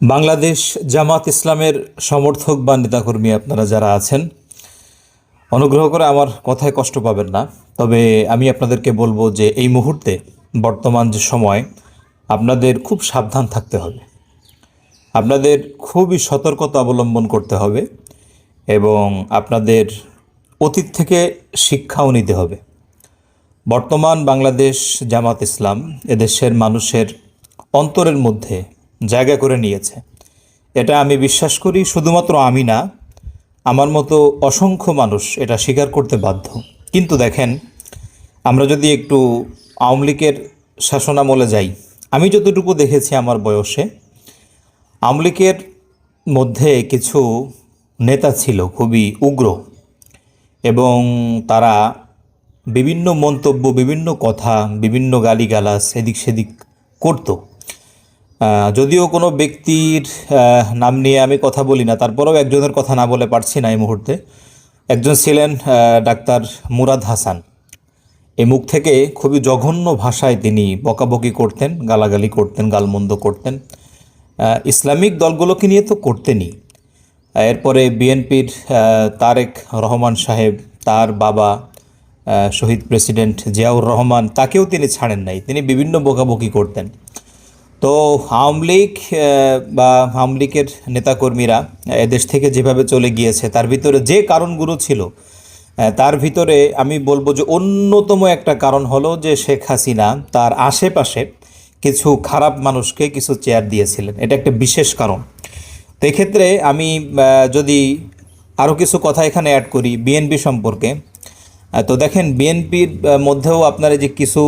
বাংলাদেশ জামাত ইসলামের সমর্থক বা নেতাকর্মী আপনারা যারা আছেন, অনুগ্রহ করে আমার কথায় কষ্ট পাবেন না। তবে আমি আপনাদেরকে বলব যে এই মুহূর্তে বর্তমান যে সময়, আপনাদের খুব সাবধান থাকতে হবে। আপনাদের খুবই সতর্কতা অবলম্বন করতে হবে এবং আপনাদের অতীত থেকে শিক্ষাও নিতে হবে। বর্তমান বাংলাদেশ জামাত ইসলাম এদেশের মানুষের অন্তরের মধ্যে জায়গা করে নিয়েছে। এটা আমি বিশ্বাস করি শুধুমাত্র আমি না, আমার মতো অসংখ্য মানুষ এটা স্বীকার করতে বাধ্য। কিন্তু দেখেন, আমরা যদি একটু আওয়ামী লীগের শাসনামলে যাই, আমি যতটুকু দেখেছি আমার বয়সে, আওয়ামী লীগের মধ্যে কিছু নেতা ছিল খুবই উগ্র এবং তারা বিভিন্ন মন্তব্য, বিভিন্ন কথা, বিভিন্ন গালিগালাজ এদিক সেদিক করতো। যদিও কোনো ব্যক্তির নাম নিয়ে আমি কথা বলি না, তারপরেও একজনের কথা না বলে পারছি না এই মুহূর্তে। একজন ছিলেন ডাক্তার মুরাদ হাসান। এই মুখ থেকে খুবই জঘন্য ভাষায় তিনি বকাবকি করতেন, গালাগালি করতেন, গালমন্দ করতেন। ইসলামিক দলগুলোকে নিয়ে তো করতেনই। এরপরে বিএনপির তারেক রহমান সাহেব, তার বাবা শহীদ প্রেসিডেন্ট জিয়াউর রহমান, তাকেও তিনি ছাড়েন নাই। তিনি বিভিন্ন বকাবকি করতেন। তো আওয়ামী লীগ বা আওয়ামী লীগের নেতাকর্মীরা এদেশ থেকে যেভাবে চলে গিয়েছে, তার ভিতরে যে কারণগুলো ছিল তার ভিতরে আমি বলব যে অন্যতম একটা কারণ হলো যে শেখ হাসিনা তার আশেপাশে কিছু খারাপ মানুষকে কিছু চেয়ার দিয়েছিলেন। এটা একটা বিশেষ কারণ। তো এক্ষেত্রে আমি যদি আরও কিছু কথা এখানে অ্যাড করি বিএনপি সম্পর্কে তো দেখেন বিএনপির মধ্যেও আপনার যে কিছু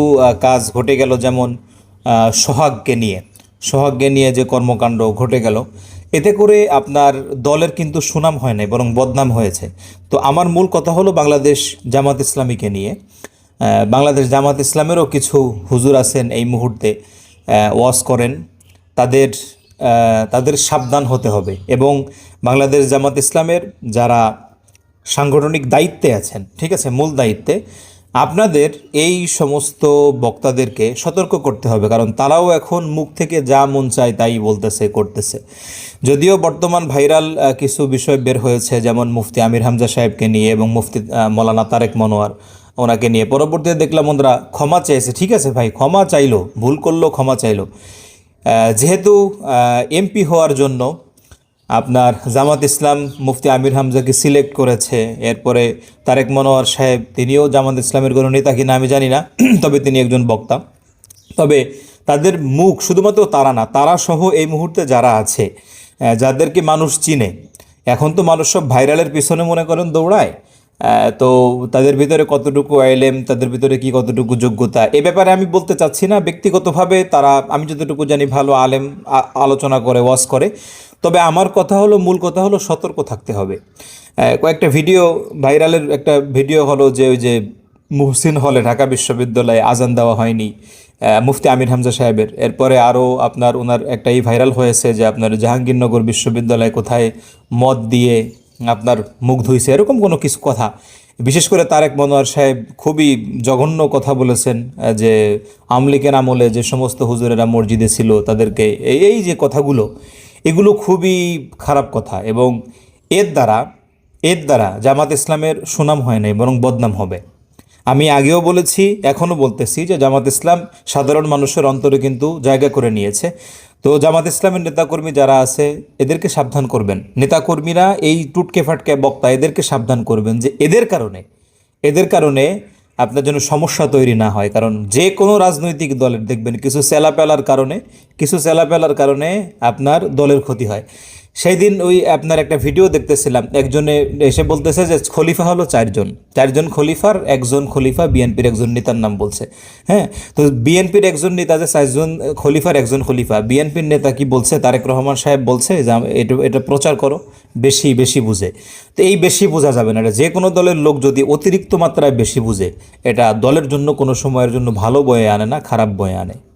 কাজ ঘটে গেল, যেমন সোহাগকে নিয়ে। সোহাগকে নিয়ে যে কর্মকাণ্ড ঘটে গেল, এতে করে আপনার দলের কিন্তু সুনাম হয় নাই, বরং বদনাম হয়েছে। তো আমার মূল কথা হলো বাংলাদেশ জামাত ইসলামীকে নিয়ে। বাংলাদেশ জামাত ইসলামেরও কিছু হুজুর আছেন এই মুহূর্তে ওয়াজ করেন। তাদের তাদের সাবধান হতে হবে এবং বাংলাদেশ জামাত ইসলামের যারা সাংগঠনিক দায়িত্বে আছেন, ঠিক আছে, মূল দায়িত্বে আপনাদের এই সমস্ত বক্তাদেরকে সতর্ক করতে হবে, কারণ তারাও এখন মুখ থেকে যা মন চায় তাই বলতেছে, করতেছে। যদিও বর্তমান ভাইরাল কিছু বিষয় বের হয়েছে, যেমন মুফতি আমির হামজা সাহেবকে নিয়ে এবং মুফতি মৌলানা তারেক মনোয়ার ওনাকে নিয়ে। পরবর্তীতে দেখলাম ওনারা ক্ষমা চেয়েছে। ঠিক আছে ভাই, ক্ষমা চাইলো, ভুল করল, ক্ষমা চাইলো। যেহেতু এমপি হওয়ার জন্য আপনার জামাত ইসলাম মুফতি আমির হামজাকে সিলেক্ট করেছে। এরপরে তারেক মনোয়ার সাহেব, তিনিও জামাত ইসলামের কোনো নেতা কিনা আমি জানি না, তবে তিনি একজন বক্তা। তবে তাদের মুখ শুধুমাত্র তারা না, তারা সহ এই মুহূর্তে যারা আছে যাদেরকে মানুষ চিনে, এখন তো মানুষ সব ভাইরালের পিছনে মনে করেন দৌড়ায়। তো তাদের ভিতরে কতটুকু আইলেম, তাদের ভিতরে কি কতটুকু যোগ্যতা, এ ব্যাপারে আমি বলতে চাচ্ছি না। ব্যক্তিগতভাবে তারা, আমি যতটুকু জানি, ভালো আলেম আলোচনা করে, ওয়াজ করে। তবে আমার কথা হলো, মূল কথা হলো সতর্ক থাকতে হবে। কয়েকটা ভিডিও ভাইরালের একটা ভিডিও হলো যে ওই যে মুহসিন হলে ঢাকা বিশ্ববিদ্যালয়ে আজান দেওয়া হয়নি মুফতি আমির হামজা সাহেবের। এরপরে আরও আপনার ওনার একটাই ভাইরাল হয়েছে যে আপনার জাহাঙ্গীরনগর বিশ্ববিদ্যালয়ে কোথায় মদ দিয়ে আপনার মুখ ধুইছে এরকম কোনো কিছু কথা। বিশেষ করে তারেক মনোয়ার সাহেব খুবই জঘন্য কথা বলেছেন যে আমলিকের আমলে যে সমস্ত হুজুরেরা মসজিদে ছিল তাদেরকে এই এই যে কথাগুলো এগুলো খুবই খারাপ কথা এবং এর দ্বারা এর দ্বারা জামাত ইসলামের সুনাম হয় নাই, বরং বদনাম হবে। আমি আগেও বলেছি, এখনও বলতেছি যে জামাত ইসলাম সাধারণ মানুষের অন্তরে কিন্তু জায়গা করে নিয়েছে। তো জামাত ইসলামের নেতাকর্মী যারা আছে, এদেরকে সাবধান করবেন। নেতাকর্মীরা এই টুটকে ফাটকে বক্তা, এদেরকে সাবধান করবেন যে এদের কারণে এদের কারণে আপনার জন্য সমস্যা তৈরি না হয়। কারণ যে কোনো রাজনৈতিক দলের, দেখবেন কিছু সেলাপেলার কারণে, কিছু সেলাপেলার কারণে আপনার দলের ক্ষতি হয়। সেই দিন ওই আপনার একটা ভিডিও দেখতেছিলাম। একজনে এসে বলতেছে যে, খলিফা হলো চারজন। চারজন খলিফার, একজন খলিফা, বিএনপির একজন নেতার নাম বলছে। হ্যাঁ? তো বিএনপির একজন নেতা যে চারজন খলিফার, একজন খলিফা। বিএনপির নেতা কি বলছে? তারেক রহমান সাহেব বলছে যে এটা এটা প্রচার করো। বেশি বেশি বুঝে। তো এই বেশি বোঝা যাবে না। এটা যে কোনো দলের লোক যদি অতিরিক্ত মাত্রায় বেশি বুঝে, এটা দলের জন্য কোনো সময়ের জন্য ভালো বয়ে আনে না, খারাপ বয়ে আনে।